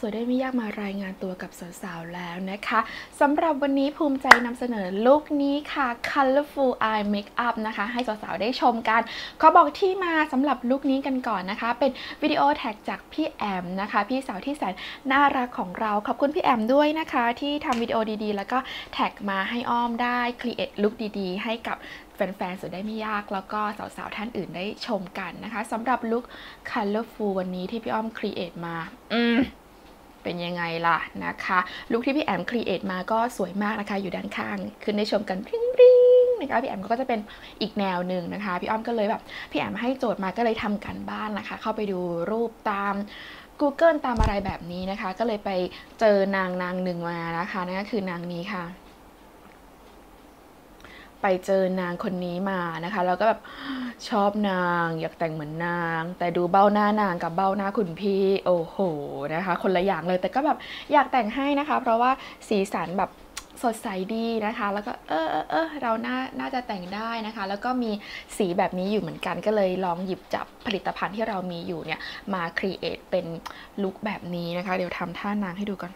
สวยได้ไม่ยากมารายงานตัวกับสาวๆแล้วนะคะสำหรับวันนี้ภูมิใจนำเสนอลุคนี้ค่ะ Colorful Eye Makeup นะคะ ให้สาวๆได้ชมกันขอบอกที่มาสำหรับลุคนี้กันก่อนนะคะ เป็นวิดีโอแท็กจากพี่แอมนะคะ พี่สาวที่แสนน่ารักของเราขอบคุณพี่แอมด้วยนะคะ ที่ทำวิดีโอดีๆ แล้วก็แท็กมาให้อ้อมได้ครีเอทลุคดีๆ ให้กับแฟนๆสุดได้ไม่ยากแล้วก็สาวๆ ท่านอื่นได้ชมกันนะคะสำหรับลุค Colorful วันนี้ที่พี่อ้อมครีเอทมา อืม เป็นยังไงล่ะนะคะลุคที่พี่แอมครีเอทมาก็สวยมากนะคะ อยู่ด้านข้าง ขึ้นได้ชมกันริ้งริงนะคะพี่แอมก็จะเป็นอีกแนวหนึ่งนะคะ พี่อ้อมก็เลยแบบพี่แอมให้โจทย์มาก็เลยทำกันบ้านนะคะ เข้าไปดูรูปตาม Google ตามอะไรแบบนี้นะคะ ก็เลยไปเจอนางนางหนึ่งมานะคะนั่นก็คือนางนี้ค่ะ ไปเจอนางคนนี้มานะคะ แล้วก็แบบชอบนาง อยากแต่งเหมือนนาง แต่ดูเบ้าหน้านางกับเบ้าหน้าคุณพี่โอ้โหนะคะ คนละอย่างเลยแต่ก็แบบอยากแต่งให้นะคะ เพราะว่าสีสันแบบสดใสดีนะคะ แล้วก็เออเออเออเราน่าน่าจะแต่งได้นะคะ แล้วก็มีสีแบบนี้อยู่เหมือนกันก็เลยลองหยิบจับผลิตภัณฑ์ที่เรามีอยู่เนี่ยมาครีเอทเป็นลุคแบบนี้นะคะ เดี๋ยวทำท่านางให้ดูก่อน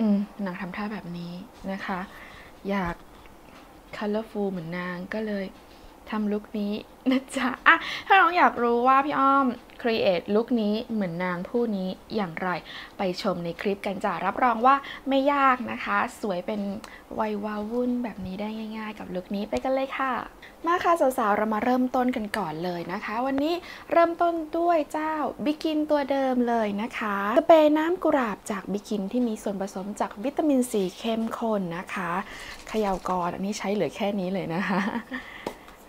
อืมนางทำท่าแบบนี้นะคะ อยาก colorful เหมือนนางก็เลย ทำลุคนี้นะจ๊ะอะถ้าน้องอยากรู้ว่าพี่อ้อม create ลุคนี้เหมือนนางผู้นี้อย่างไร ไปชมในคลิปกันจ้ะรับรองว่าไม่ยากนะคะ สวยเป็นวัยวาวุ่นแบบนี้ได้ง่าย ๆ กับลุคนี้ไปกันเลยค่ะ มาค่ะสาวๆเรามาเริ่มต้นกันก่อนเลยนะคะ วันนี้เริ่มต้นด้วยเจ้าบิกินตัวเดิมเลยนะคะสเปรย์น้ำกุหลาบจากบิกินที่มีส่วนผสมจากวิตามินซีเข้มข้นนะคะเขย่าก่อนอันนี้ใช้เหลือแค่นี้เลยนะคะ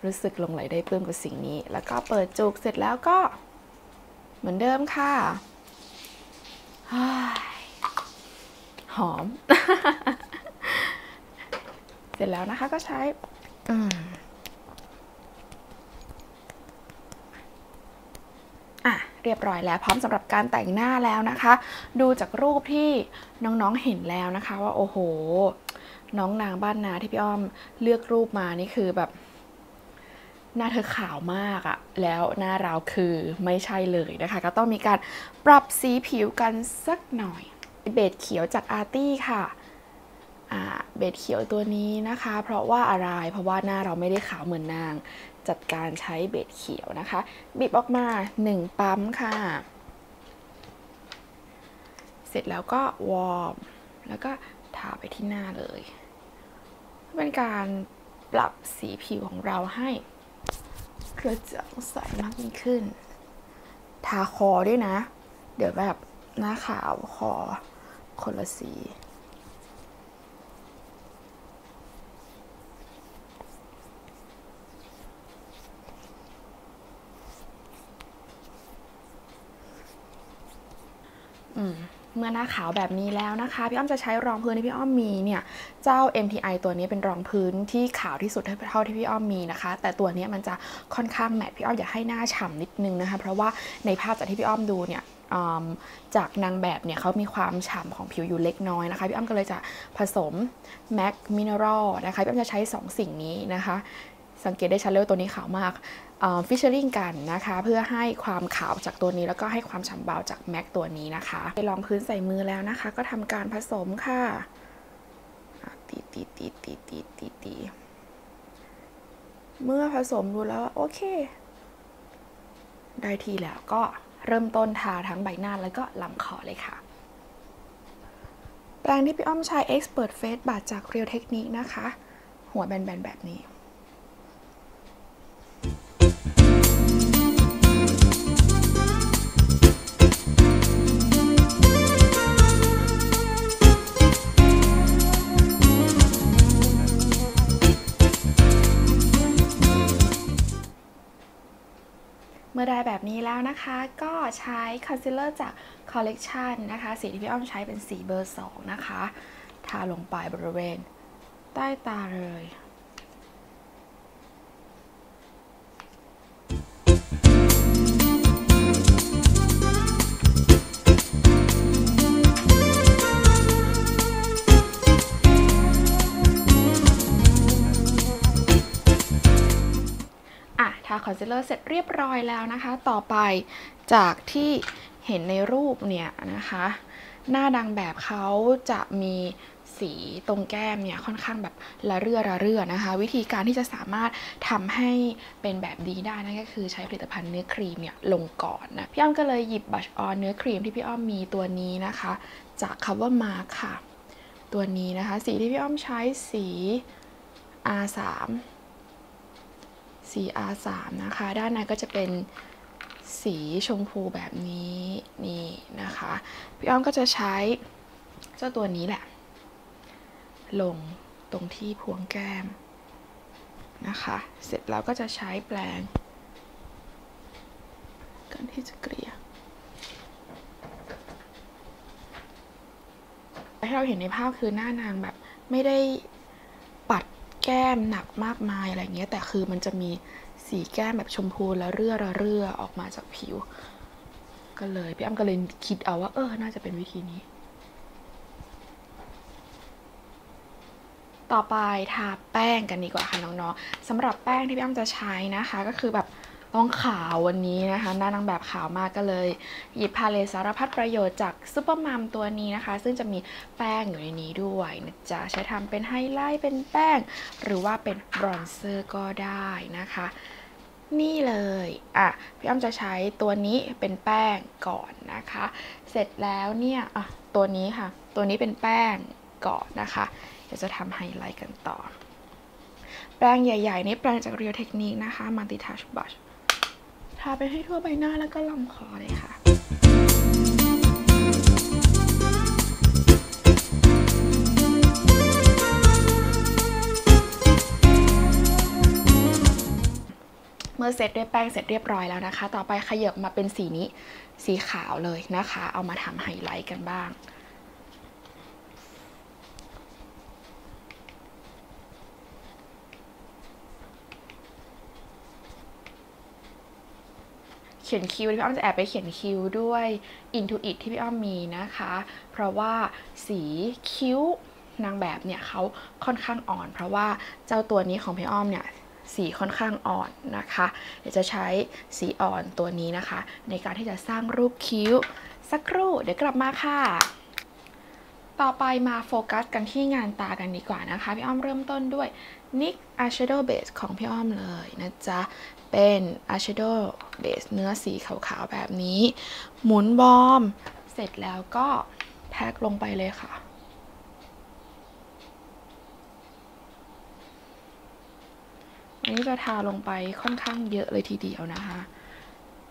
รู้สึกลงไหลได้เพิ่มกับสิ่งนี้ แล้วก็เปิดจุกเสร็จแล้วก็เหมือนเดิมค่ะหอม เสร็จแล้วนะคะก็ใช้อะเรียบร้อยแล้วพร้อมสำหรับการแต่งหน้าแล้วนะคะ ดูจากรูปที่น้องๆเห็นแล้วนะคะ ว่าโอ้โห น้องนางบ้านนาที่พี่อ้อมเลือกรูปมานี่คือแบบ หน้าเธอขาวมากอะแล้วหน้าเราคือไม่ใช่เลยนะคะ ก็ต้องมีการปรับสีผิวกันสักหน่อย เบจเขียวจากอาร์ตี้ค่ะเบจเขียวตัวนี้นะคะ เพราะว่าอะไร เพราะว่าหน้าเราไม่ได้ขาวเหมือนนาง จัดการใช้เบจเขียวนะคะ บีบออกมา 1 ปั๊มค่ะ เสร็จแล้วก็วอร์ม แล้วก็ทาไปที่หน้าเลย เป็นการปรับสีผิวของเราให้ กระจ่างใสมากยิ่งขึ้น ทาคอด้วยนะ เดี๋ยวแบบหน้าขาวคอคนละสีอืม เมื่อหน้าขาวแบบนี้แล้วนะคะ พี่อ้อมจะใช้รองพื้นที่พี่อ้อมมีเนี่ยเจ้า MTI ตัวนี้เป็นรองพื้นที่ขาวที่สุดเท่าที่พี่อ้อมมีนะคะ แต่ตัวนี้มันจะค่อนข้างแมทพี่อ้อมอยากให้หน้าฉ่ำนิดนึงนะคะ เพราะว่าในภาพจากที่พี่อ้อมดูเนี่ยจากนางแบบเนี่ยเขามีความฉ่ำของผิวอยู่เล็กน้อยนะคะ พี่อ้อมก็เลยจะผสม MAC Mineral นะคะพี่อ้อมจะใช้ 2 สิ่งนี้นะคะ สังเกตได้ชัดเลยตัวนี้ขาวมาก ฟิชเชอริงกันนะคะ เพื่อให้ความขาวจากตัวนี้แล้วก็ให้ความฉ่ำเบาจากแม็กตัวนี้นะคะไปลองพื้นใส่มือแล้วนะคะ ก็ทำการผสมค่ะตีตีตีตีตีตีตีเมื่อผสมดูแล้วโอเค ได้ทีแล้วก็เริ่มต้นทาทั้งใบหน้าแล้วก็ลำคอเลยค่ะ แปรงที่พี่อ้อมใช้ Expert Face บาดจาก Real Technique นะคะ หัวแบนๆแบบนี้ เมื่อได้แบบนี้แล้วนะคะ ก็ใช้คอนซีลเลอร์จากคอลเลกชันนะคะ สีที่พี่อ้อมใช้เป็นสีเบอร์ 2 นะคะ ทาลงไปบริเวณใต้ตาเลยาคอนซีลเลอร์เสร็จเรียบร้อยแล้วนะคะ ต่อไปจากที่เห็นในรูปเนี่ยนะคะ หน้าดังแบบเขาจะมีสีตรงแก้มเนี่ยค่อนข้างแบบละเรื่อระเรื่อนะคะ วิธีการที่จะสามารถทำให้เป็นแบบนี้ได้นั่นก็คือใช้ผลิตภัณฑ์เนื้อครีมเนี่ยลงก่อนนะพี่อ้อมก็เลยหยิบบัชออนเนื้อครีมที่พี่อ้อมมีตัวนี้นะคะ จาก Cover Mark ค่ะ ตัวนี้นะคะ สีที่พี่อ้อมใช้สี R3 สี R3 นะคะ ด้านในก็จะเป็นสีชมพูแบบนี้นี่นะคะพี่อ้อมก็จะใช้เจ้าตัวนี้แหละ ลงตรงที่พวงแก้มนะคะ เสร็จแล้วก็จะใช้แปรงกันที่จะเกลี่ยที่เราเห็นในภาพคือหน้านางแบบไม่ได้ปัด แก้มหนักมากมายอะไรเงี้ย แต่คือมันจะมีสีแก้มแบบชมพูและเรื่อระเรื่อออกมาจากผิว ก็เลยพี่อ้ำก็เลยคิดเอาว่า เออ น่าจะเป็นวิธีนี้ ต่อไปทาแป้งกันดีกว่าค่ะน้องๆสำหรับแป้งที่พี่อ้ำจะใช้นะคะ ก็คือแบบ ต้องขาววันนี้นะคะ หน้านางแบบขาวมากก็เลย หยิบพาเลสารพัดประโยชน์จากซูเปอร์มัมตัวนี้นะคะ ซึ่งจะมีแป้งอยู่ในนี้ด้วยนะจ๊ะใช้ทำเป็นไฮไลท์เป็นแป้ง หรือว่าเป็นบรอนเซอร์ก็ได้นะคะ นี่เลย อะ พี่อ้อมจะใช้ตัวนี้เป็นแป้งก่อนนะคะ เสร็จแล้วเนี่ยอะตัวนี้ค่ะ ตัวนี้เป็นแป้งก่อนนะคะ เดี๋ยวจะทำไฮไลท์กันต่อแป้งใหญ่ ๆ นี่แปรงจากเรียวเทคนิคนะคะ Multi Touch Brush ทาไปให้ทั่วใบหน้าแล้วก็ลำคอเลยค่ะเมื่อเสร็จด้วยแป้งเสร็จเรียบร้อยแล้วนะคะ ต่อไปขยับมาเป็นสีนี้สีขาวเลยนะคะ เอามาทำไฮไลท์กันบ้าง ขียนคิ้วพี่อ้อมจะแอบไปเขียนคิ้วด้วย Intuit ที่พี่อ้อมมีนะคะ เพราะว่าสีคิ้วนางแบบเนี่ยเขาค่อนข้างอ่อน เพราะว่าเจ้าตัวนี้ของพี่อ้อมเนี่ยสีค่อนข้างอ่อนนะคะ เดี๋ยวจะใช้สีอ่อนตัวนี้นะคะ ในการที่จะสร้างรูปคิ้ว สักครู่เดี๋ยวกลับมาค่ะ ต่อไปมาโฟกัสกันที่งานตากันดีกว่านะคะ พี่อ้อมเริ่มต้นด้วย NYX Eyeshadow Base ของพี่อ้อมเลยนะจ๊ะ เป็น Eyeshadow Base เนื้อสีขาวๆแบบนี้ หมุนบอม เสร็จแล้วก็แพ็คลงไปเลยค่ะอันนี้จะทาลงไปค่อนข้างเยอะเลยทีเดียวนะคะ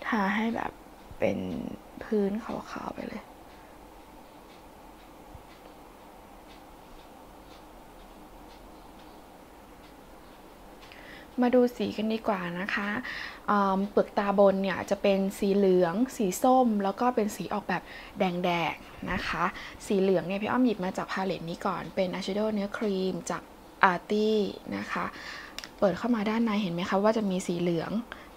ทาให้แบบเป็นพื้นขาวๆไปเลย มาดูสีกันดีกว่านะคะเปลือกตาบนเนี่ยจะเป็นสีเหลือง สีส้ม แล้วก็เป็นสีออกแบบแดงๆนะคะ สีเหลืองเนี่ยพี่อ้อมหยิบมาจากพาเลตนี้ก่อนเป็นอายแชโดเนื้อครีมจากอาร์ตี้นะคะ เปิดเข้ามาด้านในเห็นไหมคะว่าจะมีสีเหลือง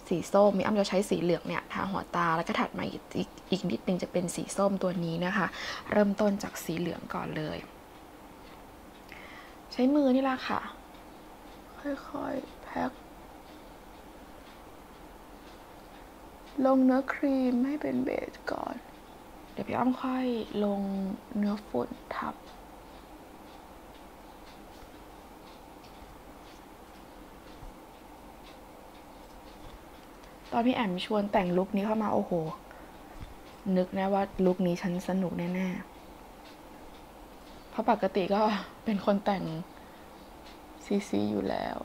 สีส้มมีอ้ำจะใช้สีเหลืองเนี่ยทาหัวตาแล้วก็ถัดมาอีกอกอีกนิดนึงจะเป็นสีส้มตัวนี้นะคะ เริ่มต้นจากสีเหลืองก่อนเลย ใช้มือนี่ละค่ะ ค่อยๆ แพ็คลงเนื้อครีมให้เป็นเบสก่อน เดี๋ยวพี่อ้อมค่อยลงเนื้อฝุ่นทับ ตอนพี่แอมชวนแต่งลุคนี้เข้ามาโอ้โห นึกนะว่าลุคนี้ฉันสนุกแน่ๆ เพราะปกติก็เป็นคนแต่งซีซีอยู่แล้ว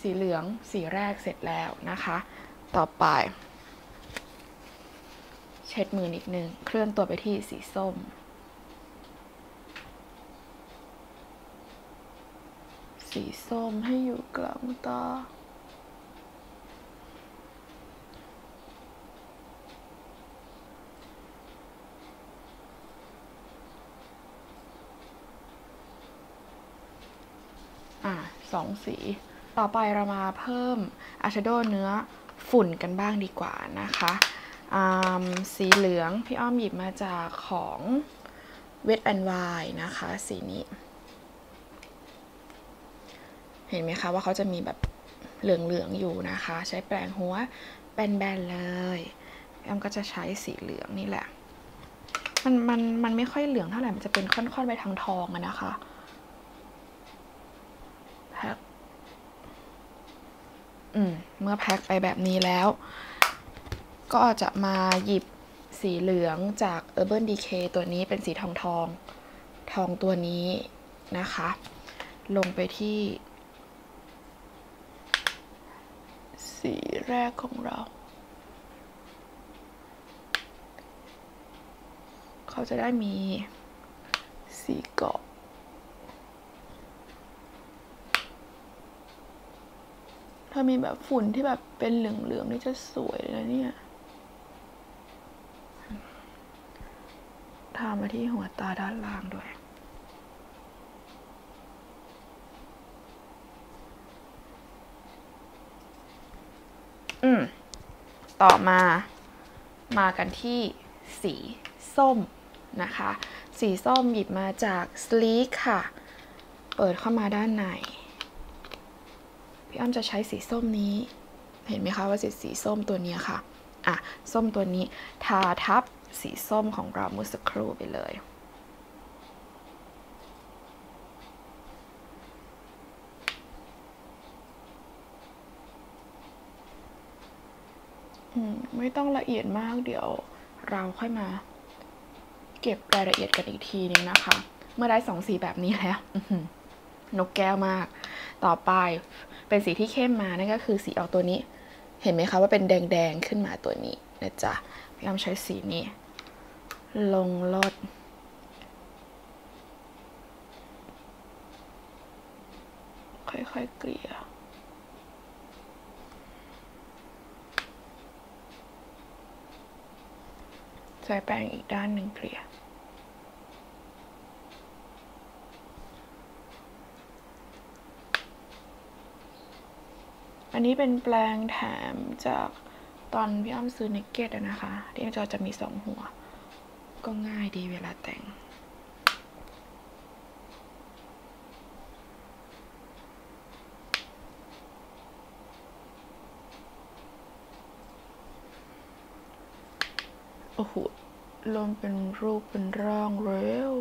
สีเหลืองสีแรกเสร็จแล้วนะคะ ต่อไป เช็ดมือนิดนึง เคลื่อนตัวไปที่สีส้ม สีส้มให้อยู่กลางตาอะสองสี ต่อไปเรามาเพิ่มอาชโดเนื้อฝุ่นกันบ้างดีกว่านะคะสีเหลืองพี่อ้อมหยิบมาจากของ Wet and Wild นะคะสีนี้ เห็นไหมคะว่าเขาจะมีแบบเหลืองๆอยู่นะคะ ใช้แปรงหัวแบนๆเลยแอมก็จะใช้สีเหลืองนี่แหละ มันมันมันไม่ค่อยเหลืองเท่าไหร่ มันจะเป็นค่อนๆไปทางทองอะนะคะแพ็คอืม เมื่อแพ็คไปแบบนี้แล้ว ก็จะมาหยิบสีเหลืองจาก Urban Decay ตัวนี้เป็นสีทองทองทองตัวนี้นะคะ ลงไปที่ สีแรกของเรา เขาจะได้มีสีเกาะ ถ้ามีแบบฝุ่นที่แบบเป็นเหลืองๆนี่จะสวยเลยนะเนี่ยทามาที่หัวตาด้านล่างด้วย อืม ต่อมา มากันที่สีส้มนะคะ สีส้มหยิบมาจาก Sleek ค่ะ เปิดเข้ามาด้านใน อ้อมจะใช้สีส้มนี้ เห็นไหมคะว่าสีสีส้มตัวนี้ค่ะ อะ ส้มตัวนี้ทาทับสีส้มของเราเมื่อสักครู่ไปเลยอืมไม่ต้องละเอียดมากเดี๋ยวเราค่อยมา เก็บรายละเอียดกันอีกทีนึงนะคะ เมื่อได้สองสีแบบนี้แล้วนกแก้วมาก ต่อไป เป็นสีที่เข้มมานั่นก็คือสีออกตัวนี้ เห็นไหมคะว่าเป็นแดงๆขึ้นมาตัวนี้นะจ๊ะพี่อ้อมใช้สีนี้ ลงลดค่อยๆเกลี่ยใช้แป้งอีกด้านหนึ่งเกลี่ย อันนี้เป็นแปลงแถมจากตอนพี่อ้อมซื้อเนกเก็ตนะคะที่จอจะมีสองหัว ก็ง่ายดีเวลาแต่ง โอ้โหเริ่มเป็นรูปเป็นร่างแล้ว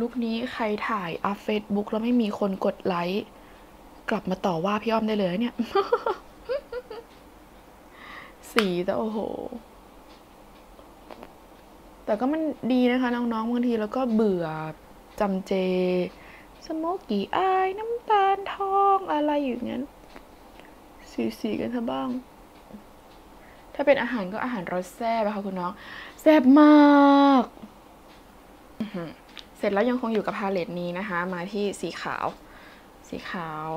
ลุคนี้ใครถ่ายอัพเฟซบุ๊กแล้วไม่มีคนกดไลค์กลับมาต่อว่าพี่อ้อมได้เลยเนี่ย สีแต่โอ้โห แต่ก็มันดีนะคะ น้องๆบางทีแล้วก็เบื่อจำเจ สโมกกี้อายน้ำตาลทองอะไรอย่างนั้น สีสีกันเถอะบ้าง ถ้าเป็นอาหารก็อาหารรสแซ่บนะคะคุณน้อง แซ่บมาก อื เสร็จแล้วยังคงอยู่กับพาเลตนี้นะคะ มาที่สีขาว สีขาว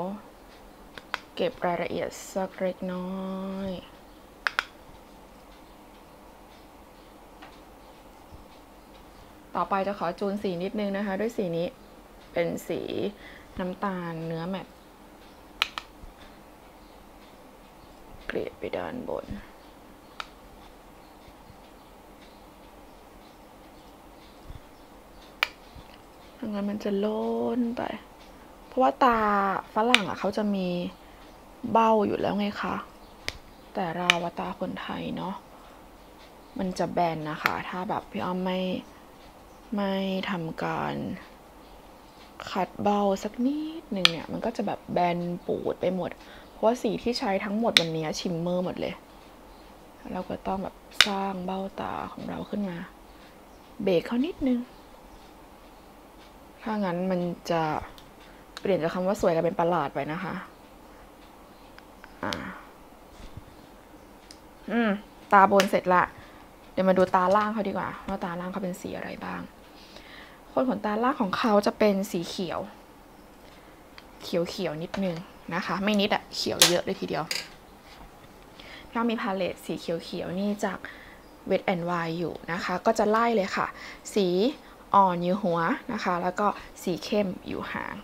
เก็บรายละเอียดสักเล็กน้อยต่อไปจะขอจูนสีนิดนึงนะคะ ด้วยสีนี้เป็นสีน้ำตาลเนื้อแมตต์เกลี่ยไปด้านบน ดังนั้นมันจะโล้นไป เพราะว่าตาฝรั่งอะเขาจะมีเบ้าอยู่แล้วไงคะ แต่เราว่าตาคนไทยเนาะ มันจะแบนนะคะ ถ้าแบบพี่อ้อมไม่ไม่ทำการขัดเบ้าสักนิดหนึ่งเนี่ย มันก็จะแบบแบนปูดไปหมด เพราะว่าสีที่ใช้ทั้งหมดวันนี้ชิมเมอร์หมดเลย เราก็ต้องแบบสร้างเบ้าตาของเราขึ้นมา เบรกเขานิดนึง ถ้างั้นมันจะเปลี่ยนจากคำว่าสวยกลายเป็นประหลาดไปนะคะอ่าอืม ตาบนเสร็จละ เดี๋ยวมาดูตาล่างเขาดีกว่า ว่าตาล่างเขาเป็นสีอะไรบ้าง คนขนตาล่างของเขาจะเป็นสีเขียว เขียวเขียวนิดนึงนะคะ ไม่นิดอะเขียวเยอะเลยทีเดียวเรามีพาเลตสีเขียวเขียวนี่จาก Wet n Wild อยู่นะคะ ก็จะไล่เลยค่ะ สี อ่อนอยู่หัวนะคะ แล้วก็สีเข้มอยู่หาง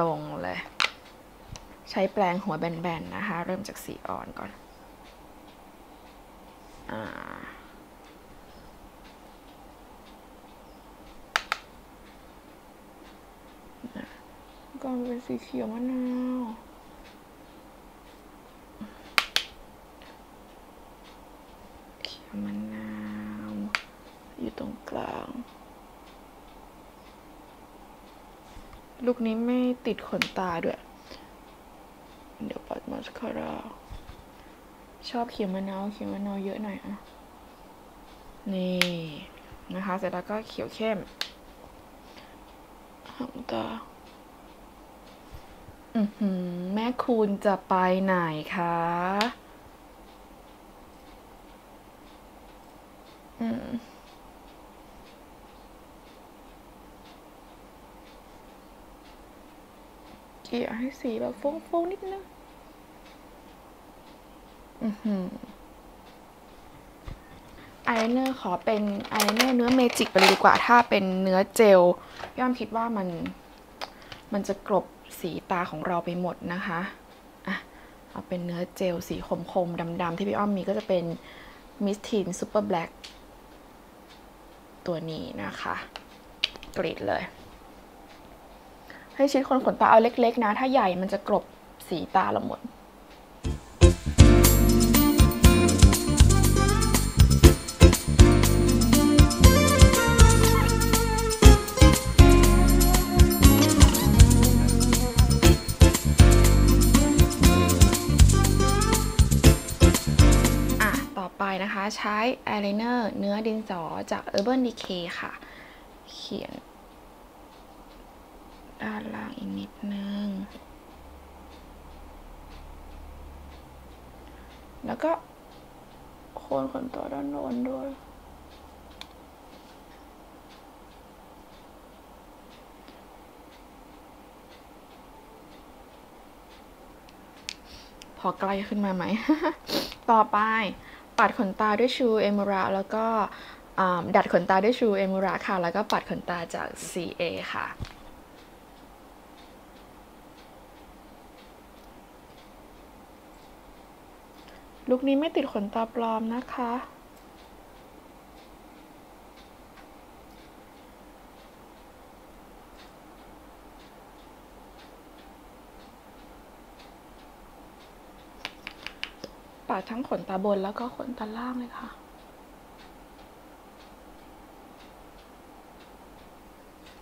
ลงเลย ใช้แปรงหัวแบนๆนะคะ เริ่มจากสีอ่อนก่อนอ่าก่อนเป็นสีเขียวมะนาว เขียวมะนาว อยู่ตรงกลาง ลูกนี้ไม่ติดขนตาด้วย เดี๋ยวปัดมาสคาร่าชอบเขียวมะนาวเขียวมะนาวเยอะหน่อยอะ นี่นะคะ เสร็จแล้วก็เขียวเข้มหางตาอือหือ แม่คุณจะไปไหนคะอืม เกี่ยให้สีแบบฟุ้งๆนิดนึง อือหืออายไลเนอร์ขอเป็นอายไลเนอร์เนื้อเมจิกไปเลยดีกว่า ถ้าเป็นเนื้อเจลย่อมคิดว่ามัน มันจะกลบสีตาของเราไปหมดนะคะอะเอาเป็นเนื้อเจลสีคมๆดำๆที่พี่อ้อมมีก็จะเป็น Miss Teen Super Black ตัวนี้นะคะ กรีดเลย ให้ชิ้นคนขนตาเอาเล็ก ๆ นะ ถ้าใหญ่มันจะกลบสีตาเราหมดอะต่อไปนะคะใช้อายไลเนอร์เนื้อดินสอจาก Urban Decay ค่ะ เขียน ด้านล่างอีกนิดนึง แล้วก็โคนขนตัวด้านโน้นด้วยพอใกล้ขึ้นมาไหม ต่อไป ปัดขนตาด้วยชูเอมูระแล้วก็ดัดขนตาด้วยชูเอมูระค่ะ แล้วก็ปัดขนตาจาก CA ค่ะ ลุคนี้ไม่ติดขนตาปลอมนะคะ ปาดทั้งขนตาบนแล้วก็ขนตาล่างเลยค่ะ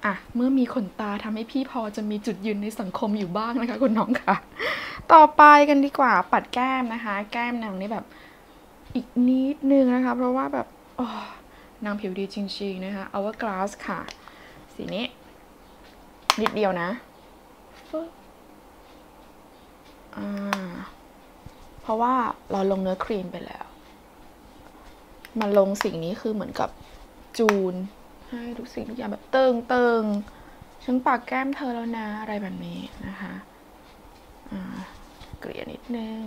อะเมื่อมีขนตาทำให้พี่พอจะมีจุดยืนในสังคมอยู่บ้างนะคะคุณน้องค่ะ ต่อไปกันดีกว่าปัดแก้มนะคะ แก้มนางนี่แบบอีกนิดนึงนะคะ เพราะว่าแบบอนางผิวดีจริงๆนะคะ Hourglass ค่ะ สีนี้ นิดเดียวนะเพราะว่าเราลงเนื้อครีมไปแล้วมาลงสิ่งนี้คือเหมือนกับจูน ให้ทุกสิ่งทุกอย่างแบบเติงเติงฉันปากแก้มเธอแล้วนะ อะไรแบบนี้นะคะ เกลี่ยนิดนึง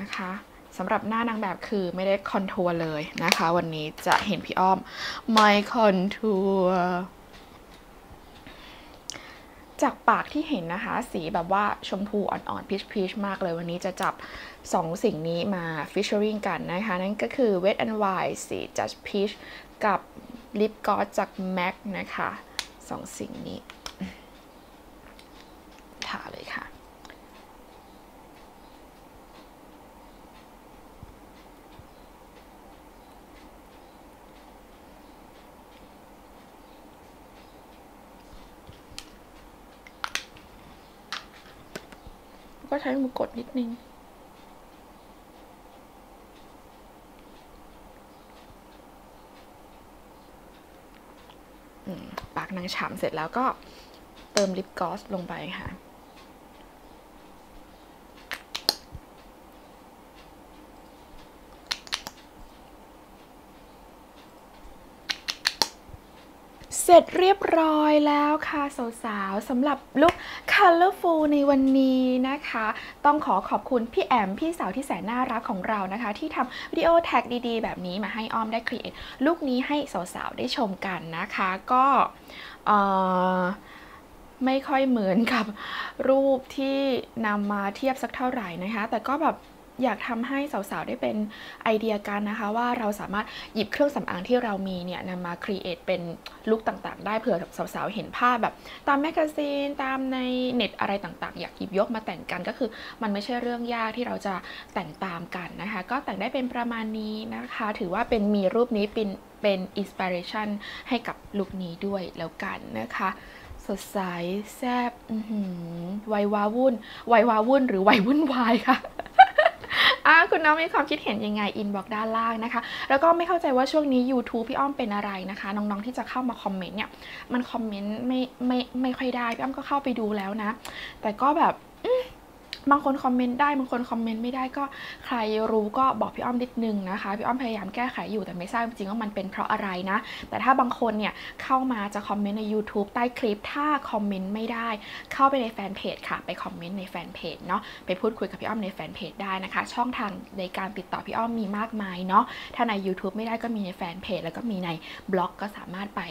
นะคะสำหรับหน้านางแบบคือไม่ได้คอนทัวร์เลยนะคะ วันนี้จะเห็นพี่อ้อมไม่คอนทัวร์จากปากที่เห็นนะคะ สีแบบว่าชมพูอ่อนๆพีชพีชมากเลย วันนี้จะจับ 2 สิ่งนี้มาฟิชเชอริงกันนะคะ นั่นก็คือ Wet n Wild สี Just Peach กับ Lip Gloss จาก MAC นะคะสองสิ่งนี้าเลยค่ะ ก็ใช้มือกดนิดนึงปากนางฉ่ำเสร็จแล้วก็เติมลิปกลอสลงไปค่ะ เสร็จเรียบร้อยแล้วค่ะสาวๆสำหรับลุค Colorful ในวันนี้นะคะ ต้องขอขอบคุณพี่แอม พี่สาวที่แสนน่ารักของเรานะคะ ที่ทำวิดีโอแท็กดีๆ แบบนี้มาให้อ้อมได้ครีเอทลุคนี้ให้สาวๆได้ชมกันนะคะ ก็ไม่ค่อยเหมือนกับรูปที่นำมาเทียบสักเท่าไหร่นะคะ แต่ก็แบบ อยากทำให้สาวๆ ได้เป็นไอเดียกันนะคะ ว่าเราสามารถหยิบเครื่องสำอางที่เรามีเนี่ยนำมาครีเอทเป็นลุคต่างๆ ได้เผื่อสาวๆ เห็นภาพแบบ ตามแมกกาซีนตามในเน็ตอะไรต่างๆ อยากหยิบยกมาแต่งกันก็คือ มันไม่ใช่เรื่องยากที่เราจะแต่งตามกันนะคะ ก็แต่งได้เป็นประมาณนี้นะคะ ถือว่าเป็นมีรูปนี้เป็นเป็นอินสปิเรชันให้กับลุคนี้ด้วยแล้วกันนะคะสดใสแซบวัยวาวุ่นวัยวาวุ่นหรือวัยวุ่นวายค่ะ อ่าคุณน้องมีความคิดเห็นยังไงอินบอกด้านล่างนะคะ แล้วก็ไม่เข้าใจว่าช่วงนี้ YouTube พี่อ้อมเป็นอะไรนะคะ น้องๆที่จะเข้ามาคอมเมนต์เนี่ยมันคอมเมนต์ไม่ไม่ไม่ค่อยได้พี่อ้อมก็เข้าไปดูแล้วนะ แต่ก็แบบ บางคนคอมเมนต์ได้บางคนคอมเมนต์ไม่ได้ก็ใครรู้ก็บอกพี่อ้อมนิดนึงนะคะพี่อ้อมพยายามแก้ไขอยู่แต่ไม่ทราบจริงว่ามันเป็นเพราะอะไรนะ แต่ถ้าบางคนเนี่ยเข้ามาจะคอมเมนต์ใน YouTube ใต้คลิปถ้าคอมเมนต์ไม่ได้ เข้าไปในแฟนเพจค่ะ ไปคอมเมนต์ในแฟนเพจเนาะไปพูดคุยกับพี่อ้อมในแฟนเพจได้นะคะ ช่องทางในการติดต่อพี่อ้อมมีมากมายเนาะถ้าใน YouTube ไม่ได้ก็มีในแฟนเพจแล้วก็มีในบล็อกก็สามารถไป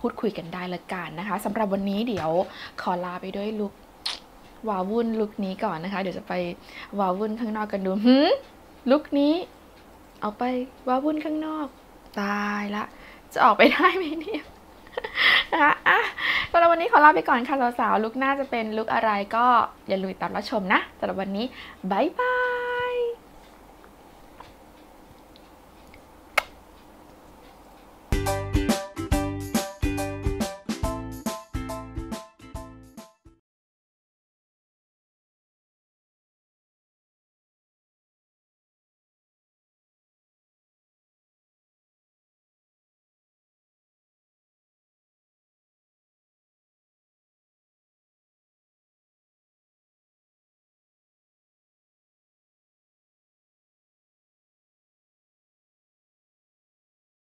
พูดคุยกันได้ละกันนะคะสำหรับวันนี้เดี๋ยวขอลาไปด้วยลุค วาวุ่นลุคนี้ก่อนนะคะ เดี๋ยวจะไปวาวุ่นข้างนอกกันดูหืมลุคนี้ เอาไปวาวุ่นข้างนอก ตายละ จะออกไปได้ไหมเนี่ยนะคะอะสำหรับวันนี้ขอลาไปก่อนค่ะสาวๆลุคหน้าจะเป็นลุคอะไรก็อย่าลืมติดตามรับชมนะสำหรับวันนี้บายบาย